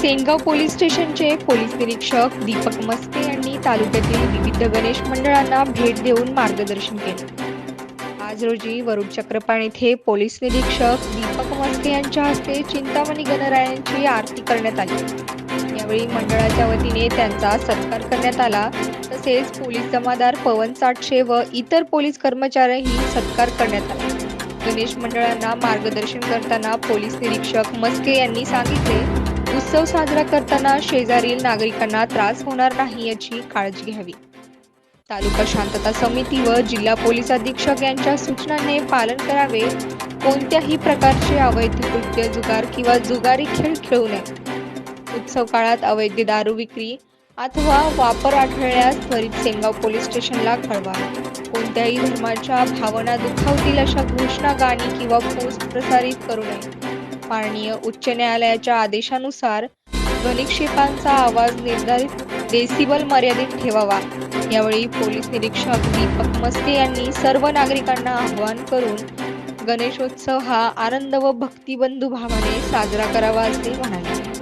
Sengaon police स्टेशनचे police निरीक्षक दीपक मस्के यांनी तालुक्यातील विविध गणेश मंडळांना भेट देऊन मार्गदर्शन केले. आज रोजी वरुड चक्रपाण येथे पोलीस निरीक्षक दीपक मस्के यांच्या हस्ते चिंतामणी गणरायांची आरती करण्यात आली. यावेळी मंडळाच्या वतीने त्यांचा सत्कार करण्यात आला. तसेच पोलीस जमादार पवन साठशे व इतर पोलीस कर्मचाऱ्यांही सत्कार करण्यात आला. गणेश मंडळांना मार्गदर्शन करताना पोलीस निरीक्षक मस्के यांनी सांगितले उत्सव साजरा करताना शेजारील नागरिकांना त्रास होणार नाही याची काळजी घ्यावी. तालुका शांतता समिती व जिल्हा पोलीस अधीक्षक यांच्या सूचनांचे पालन करावे. कोणत्याही प्रकारचे अवैध कृत्य जुगार किंवा जुगारी खेळ खेळू नये. उत्सव काळात अवैध दारू विक्री अथवा वापर आढळल्यास त्वरित सेनगाव पोलीस स्टेशनला कळवा. कोणत्याही धर्माच्या भावना दुखावतील अशा घोषणा गाणी किंवा पोस्ट प्रसारित करू नये. माननीय उच्च न्यायालयाच्या आदेशानुसार ध्वनिक्षेपांचा आवाज निर्धारित डेसिबल मर्यादित ठेवावा. यावेळी पोलीस निरीक्षक दीपक मस्के यांनी सर्व नागरिकांना आवाहन करून गणेशोत्सव हा आनंद व भक्तिबंधू भावाने साजरा करावा असे म्हणाले.